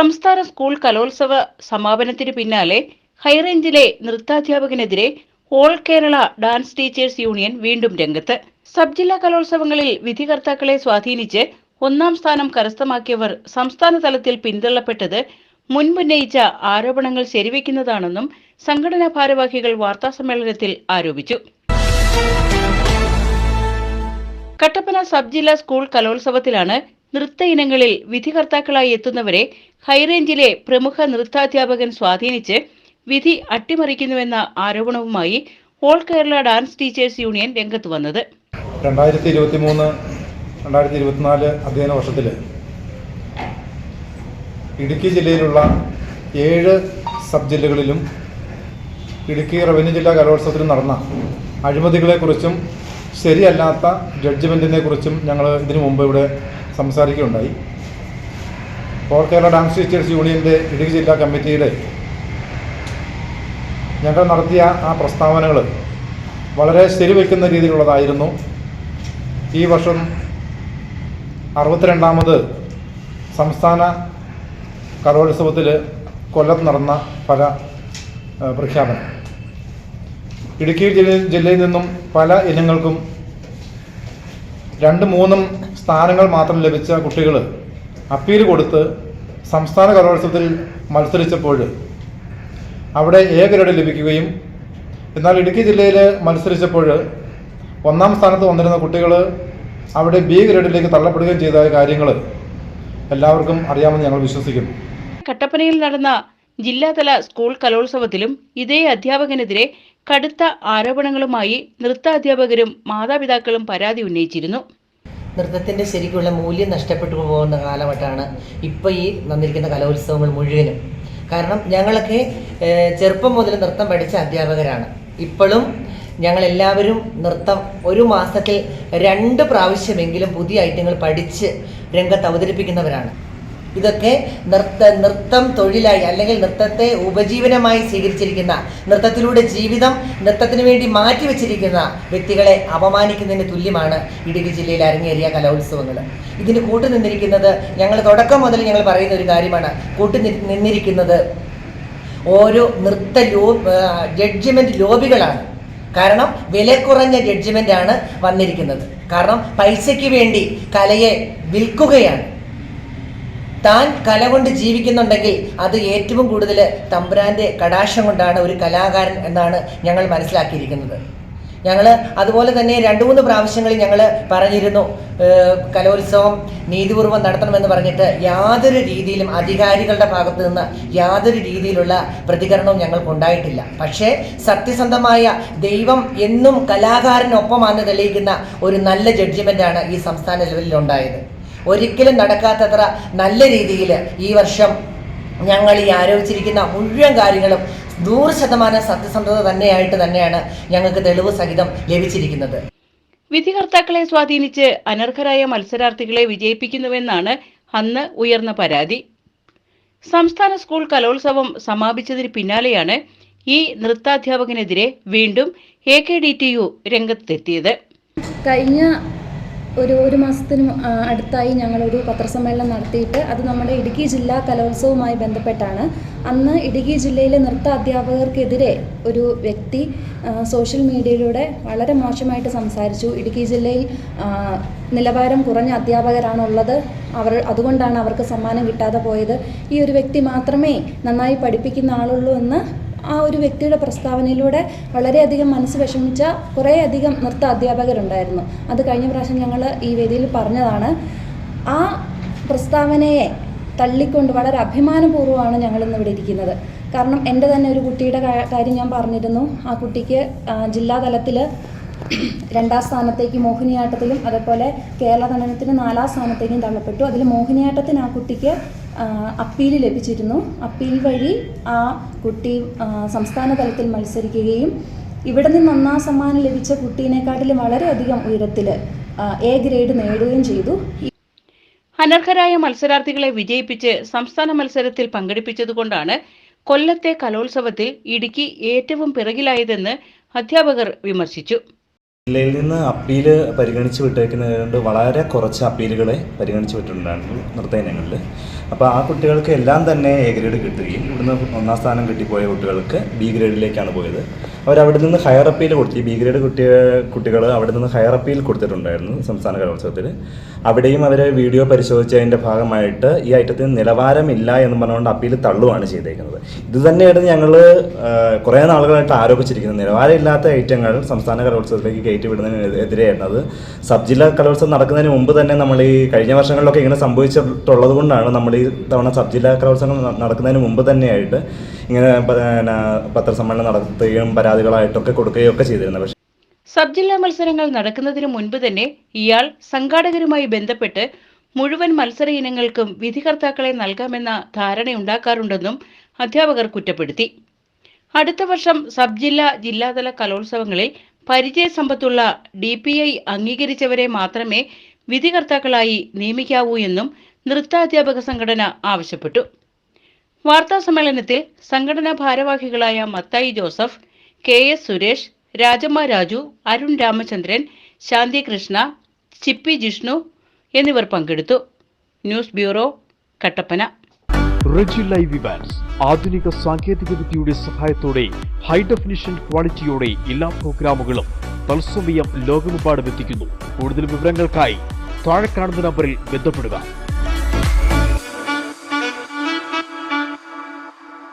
സംസ്ഥാന സ്കൂൾ കലോത്സവ സമാപനത്തിന് പിന്നാലെ ഹൈറേഞ്ചിലെ നൃത്താധ്യാപകനെതിരെ all Kerala dance teachers union വീണ്ടും രംഗത്ത്. സബ് ജില്ലാ കലോത്സവങ്ങളിൽ വിധികർത്താക്കളെ സ്വാധീനിച്ച് ഒന്നാം സ്ഥാനം കരസ്ഥമാക്കിയവർ സംസ്ഥാന തലത്തിൽ പിന്തള്ളപ്പെട്ടത് മുൻപുന്നയിച്ച ആരോപണങ്ങൾ ശരിവെക്കുന്നതാണെന്നും സംഘടനാ ഭാരവാഹികൾ വാർത്താസമ്മേളനത്തിൽ ആരോപിച്ചു. കട്ടപ്പന സബ് ജില്ലാ സ്കൂൾ കലോത്സവത്തിലാണ് നൃത്ത ഇനങ്ങളിൽ വിധികർത്താക്കളായി എത്തുന്നവരെ ഹൈറേഞ്ചിലെ പ്രമുഖ നൃത്താധ്യാപകൻ സ്വാധീനിച്ച് വിധി അട്ടിമറിക്കുന്നുവെന്ന ആരോപണവുമായി all Kerala dance teachers union രംഗത്ത് വന്നത്. രണ്ടായിരത്തി ഇരുപത്തി മൂന്ന് രണ്ടായിരത്തി ഇരുപത്തിനാല് അധ്യയന വർഷത്തിൽ ഇടുക്കി ജില്ലയിലുള്ള ഏഴ് സബ് ജില്ലകളിലും ഇടുക്കി റവന്യൂ ജില്ലാ കലോത്സവത്തിലും നടന്ന അഴിമതികളെക്കുറിച്ചും ശരിയല്ലാത്ത ജഡ്ജ്മെന്റിനെ കുറിച്ചും ഞങ്ങൾ ഇതിനു മുമ്പ് ഇവിടെ സംസാരിക്കുകയുണ്ടായി. ഓൾ കേരള ഡാൻസ് ടീച്ചേഴ്സ് യൂണിയന്റെ ഇടുക്കി ജില്ലാ കമ്മിറ്റിയുടെ ഞങ്ങൾ നടത്തിയ ആ പ്രസ്താവനകൾ വളരെ ശരിവെക്കുന്ന രീതിയിലുള്ളതായിരുന്നു. ഈ വർഷം അറുപത്തിരണ്ടാമത് സംസ്ഥാന കലോത്സവത്തിൽ കൊല്ലത്ത് നടന്ന പല പ്രഖ്യാപനം. ഇടുക്കി ജില്ലയിൽ ജില്ലയിൽ നിന്നും പല ഇനങ്ങൾക്കും രണ്ട് മൂന്നും സ്ഥാനങ്ങൾ മാത്രം ലഭിച്ച കുട്ടികൾ അപ്പീൽ കൊടുത്ത് സംസ്ഥാന കലോത്സവത്തിൽ മത്സരിച്ചപ്പോൾ അവിടെ എ ഗ്രേഡ് ലഭിക്കുകയും എന്നാൽ ഇടുക്കി ജില്ലയിൽ മത്സരിച്ചപ്പോൾ ഒന്നാം സ്ഥാനത്ത് വന്നിരുന്ന കുട്ടികൾ അവിടെ ബി ഗ്രേഡിലേക്ക് തള്ളപ്പെടുകയും ചെയ്ത കാര്യങ്ങൾ എല്ലാവർക്കും അറിയാമെന്ന് ഞങ്ങൾ വിശ്വസിക്കുന്നു. കട്ടപ്പനയിൽ നടന്ന ജില്ലാതല സ്കൂൾ കലോത്സവത്തിലും ഇതേ അധ്യാപകനെതിരെ കടുത്ത ആരോപണങ്ങളുമായി നൃത്താധ്യാപകരും മാതാപിതാക്കളും പരാതി ഉന്നയിച്ചിരുന്നു. നൃത്തത്തിന്റെ ശരിക്കുള്ള മൂല്യം നഷ്ടപ്പെട്ടു പോകുന്ന കാലഘട്ടമാണ് ഇപ്പോൾ ഈ വന്നിരിക്കുന്ന കലോത്സവങ്ങൾ മുഴുവനും. കാരണം ഞങ്ങളൊക്കെ ചെറുപ്പം മുതൽ നൃത്തം പഠിച്ച അധ്യാപകരാണ്. ഇപ്പോഴും ഞങ്ങളെല്ലാവരും നൃത്തം ഒരു മാസത്തിൽ രണ്ട് പ്രാവശ്യമെങ്കിലും പുതിയ ഐറ്റങ്ങൾ പഠിച്ച് രംഗത്ത് അവതരിപ്പിക്കുന്നവരാണ്. ഇതൊക്കെ നൃത്ത നൃത്തം തൊഴിലായി അല്ലെങ്കിൽ നൃത്തത്തെ ഉപജീവനമായി സ്വീകരിച്ചിരിക്കുന്ന നൃത്തത്തിലൂടെ ജീവിതം നൃത്തത്തിന് വേണ്ടി മാറ്റിവെച്ചിരിക്കുന്ന വ്യക്തികളെ അപമാനിക്കുന്നതിന് തുല്യമാണ് ഇടുക്കി ജില്ലയിൽ അരങ്ങേറിയ കലോത്സവങ്ങൾ. ഇതിന് കൂട്ടു നിന്നിരിക്കുന്നത് ഞങ്ങൾ തുടക്കം മുതൽ ഞങ്ങൾ പറയുന്ന ഒരു കാര്യമാണ്. കൂട്ടു നിന്നിരിക്കുന്നത് ഓരോ നൃത്ത ലോ ജഡ്ജ്മെന്റ് ലോബികളാണ്. കാരണം വില കുറഞ്ഞ ജഡ്ജ്മെന്റാണ് വന്നിരിക്കുന്നത്. കാരണം പൈസയ്ക്ക് വേണ്ടി കലയെ വിൽക്കുകയാണ്. താൻ കല കൊണ്ട് ജീവിക്കുന്നുണ്ടെങ്കിൽ അത് ഏറ്റവും കൂടുതൽ തമ്പുരാന്റെ കടാശം കൊണ്ടാണ് ഒരു കലാകാരൻ എന്നാണ് ഞങ്ങൾ മനസ്സിലാക്കിയിരിക്കുന്നത്. ഞങ്ങൾ അതുപോലെ തന്നെ രണ്ട് മൂന്ന് പ്രാവശ്യങ്ങളിൽ ഞങ്ങൾ പറഞ്ഞിരുന്നു കലോത്സവം നീതിപൂർവം നടത്തണമെന്ന് പറഞ്ഞിട്ട് യാതൊരു രീതിയിലും അധികാരികളുടെ ഭാഗത്തു നിന്ന് യാതൊരു രീതിയിലുള്ള പ്രതികരണവും ഞങ്ങൾക്കുണ്ടായിട്ടില്ല പക്ഷേ സത്യസന്ധമായ ദൈവം എന്നും കലാകാരനൊപ്പമാണെന്ന് തെളിയിക്കുന്ന ഒരു നല്ല ജഡ്ജ്മെന്റാണ് ഈ സംസ്ഥാന ലെവലിൽ ഉണ്ടായത് ഒരിക്കലും നടക്കാത്തത്ര നല്ല രീതിയിൽ ഈ വർഷം ഞങ്ങൾ ഈ ആരോപിച്ചിരിക്കുന്ന മുഴുവൻ കാര്യങ്ങളും നൂറ് ശതമാനം സത്യസന്ധത തന്നെയായിട്ട് തന്നെയാണ് ഞങ്ങൾക്ക് തെളിവ് സഹിതം ലഭിച്ചിരിക്കുന്നത്. വിധികർത്താക്കളെ സ്വാധീനിച്ച് അനർഹരായ മത്സരാർത്ഥികളെ വിജയിപ്പിക്കുന്നുവെന്നാണ് അന്ന് ഉയർന്ന പരാതി. സംസ്ഥാന സ്കൂൾ കലോത്സവം സമാപിച്ചതിന് പിന്നാലെയാണ് ഈ നൃത്താധ്യാപകനെതിരെ വീണ്ടും A K D T U രംഗത്തെത്തിയത്. കഴിഞ്ഞ ഒരു ഒരു മാസത്തിന് അടുത്തായി ഞങ്ങളൊരു പത്രസമ്മേളനം നടത്തിയിട്ട് അത് നമ്മുടെ ഇടുക്കി ജില്ലാ കലോത്സവവുമായി ബന്ധപ്പെട്ടാണ്. അന്ന് ഇടുക്കി ജില്ലയിലെ നൃത്ത അധ്യാപകർക്കെതിരെ ഒരു വ്യക്തി സോഷ്യൽ മീഡിയയിലൂടെ വളരെ മോശമായിട്ട് സംസാരിച്ചു. ഇടുക്കി ജില്ലയിൽ നിലവാരം കുറഞ്ഞ അധ്യാപകരാണുള്ളത്. അവർ അതുകൊണ്ടാണ് അവർക്ക് സമ്മാനം കിട്ടാതെ പോയത്. ഈ ഒരു വ്യക്തി മാത്രമേ നന്നായി പഠിപ്പിക്കുന്ന ആളുള്ളൂ എന്ന് ആ ഒരു വ്യക്തിയുടെ പ്രസ്താവനയിലൂടെ വളരെയധികം മനസ്സ് വിഷമിച്ച കുറേയധികം നൃത്ത അധ്യാപകരുണ്ടായിരുന്നു. അത് കഴിഞ്ഞ പ്രാവശ്യം ഞങ്ങൾ ഈ വേദിയിൽ പറഞ്ഞതാണ്. ആ പ്രസ്താവനയെ തള്ളിക്കൊണ്ട് വളരെ അഭിമാനപൂർവമാണ് ഞങ്ങളിന്ന് ഇവിടെ ഇരിക്കുന്നത്. കാരണം എന്റെ തന്നെ ഒരു കുട്ടിയുടെ കാര്യം ഞാൻ പറഞ്ഞിരുന്നു. ആ കുട്ടിക്ക് ജില്ലാതലത്തിൽ രണ്ടാം സ്ഥാനത്തേക്ക് മോഹിനിയാട്ടത്തിലും അതേപോലെ കേരള നടനത്തിന് നാലാം സ്ഥാനത്തേക്കും തള്ളപ്പെട്ടു. അതിൽ മോഹിനിയാട്ടത്തിന് ആ കുട്ടിക്ക് അപ്പീൽ ലഭിച്ചിരുന്നു. അപ്പീൽ വഴി ആ കുട്ടി സംസ്ഥാന തലത്തിൽ മത്സരിക്കുകയും ഇവിടെ നിന്ന് ഒന്നാം സമ്മാനം ലഭിച്ച കുട്ടീനെക്കാട്ടിലും വളരെയധികം ഉയരത്തിൽ എ ഗ്രേഡ് നേടുകയും ചെയ്തു. അനർഹരായ മത്സരാർത്ഥികളെ വിജയിപ്പിച്ച് സംസ്ഥാന മത്സരത്തിൽ പങ്കെടുപ്പിച്ചതുകൊണ്ടാണ് കൊല്ലത്തെ കലോത്സവത്തിൽ ഇടുക്കി ഏറ്റവും പിറകിലായതെന്ന് അധ്യാപകർ വിമർശിച്ചു. ജില്ലയിൽ നിന്ന് അപ്പീൽ പരിഗണിച്ച് വിട്ടേക്കുന്നതുകൊണ്ട് വളരെ കുറച്ച് അപ്പീലുകളെ പരിഗണിച്ച് വിട്ടിട്ടുണ്ടായിരുന്നു നൃത്ത ഇനങ്ങളിൽ അപ്പോൾ ആ കുട്ടികൾക്ക് എല്ലാം തന്നെ എ ഗ്രേഡ് കിട്ടുകയും ഇവിടുന്ന് ഒന്നാം സ്ഥാനം കിട്ടിപ്പോയ കുട്ടികൾക്ക് ബി ഗ്രേഡിലേക്കാണ് പോയത്. അവരവിടെ നിന്ന് ഹയർ അപ്പീൽ കൊടുത്തു. ബി ഗ്രേഡ് കുട്ടിയ കുട്ടികൾ അവിടെ നിന്ന് ഹയർ അപ്പീൽ കൊടുത്തിട്ടുണ്ടായിരുന്നു സംസ്ഥാന കലോത്സവത്തിൽ അവിടെയും അവർ വീഡിയോ പരിശോധിച്ചതിന്റെ ഭാഗമായിട്ട് ഈ ഐറ്റത്തിന് നിലവാരമില്ല എന്ന് പറഞ്ഞുകൊണ്ട് അപ്പീൽ തള്ളുവാണ് ചെയ്തേക്കുന്നത്. ഇത് തന്നെയായിരുന്നു ഞങ്ങൾ കുറേ നാളുകളായിട്ട് ആരോപിച്ചിരിക്കുന്നത്. നിലവാരമില്ലാത്ത ഐറ്റങ്ങൾ സംസ്ഥാന കലോത്സവത്തിലേക്ക് കയറ്റി വിടുന്നതിനെതിരെയായിരുന്നത് സബ് ജില്ലാ കലോത്സവം നടക്കുന്നതിന് മുമ്പ് തന്നെ നമ്മൾ ഈ കഴിഞ്ഞ വർഷങ്ങളിലൊക്കെ ഇങ്ങനെ സംഭവിച്ചിട്ടുള്ളത് കൊണ്ടാണ് നമ്മൾ ഈ തവണ സബ് ജില്ലാ കലോത്സവങ്ങൾ ന- നടക്കുന്നതിന് മുമ്പ് തന്നെയായിട്ട് ഇങ്ങനെ പത്രസമ്മേളനം നടത്തുകയും പരാതികളായിട്ടൊക്കെ കൊടുക്കുകയൊക്കെ ചെയ്തിരുന്നത്. പക്ഷേ സബ് ജില്ലാ മത്സരങ്ങൾ നടക്കുന്നതിന് മുൻപ് തന്നെ ഇയാൾ സംഘാടകരുമായി ബന്ധപ്പെട്ട് മുഴുവൻ മത്സര ഇനങ്ങൾക്കും വിധികർത്താക്കളെ നൽകാമെന്ന ധാരണയുണ്ടാക്കാറുണ്ടെന്നും അധ്യാപകർ കുറ്റപ്പെടുത്തി. അടുത്ത വർഷം സബ് ജില്ലാ ജില്ലാതല കലോത്സവങ്ങളിൽ പരിചയസമ്പത്തുള്ള ഡി പി ഐ അംഗീകരിച്ചവരെ മാത്രമേ വിധികർത്താക്കളായി നിയമിക്കാവൂ എന്നും നൃത്താധ്യാപക സംഘടന ആവശ്യപ്പെട്ടു. വാർത്താ സമ്മേളനത്തിൽ സംഘടനാ ഭാരവാഹികളായ മത്തായി ജോസഫ് കെ എസ് സുരേഷ് രാജമ്മ രാജു അരുൺ രാമചന്ദ്രൻ ശാന്തി കൃഷ്ണ ചിപ്പി ജിഷ്ണു എന്നിവർ പങ്കെടുത്തു. News bureau Kattappana. Reji live Evans ആധുനിക സാങ്കേതിക വിദ്യയുടെ സഹായത്തോടെ ഹൈ ഡെഫിനിഷൻ ക്വാളിറ്റിയോടെ എല്ലാ പ്രോഗ്രാമുകളും തത്സമയം ലോകമെമ്പാടും എത്തിക്കുന്നു. കൂടുതൽ വിവരങ്ങൾക്കായി താഴെ കാണുന്ന നമ്പറിൽ ബന്ധപ്പെടുക.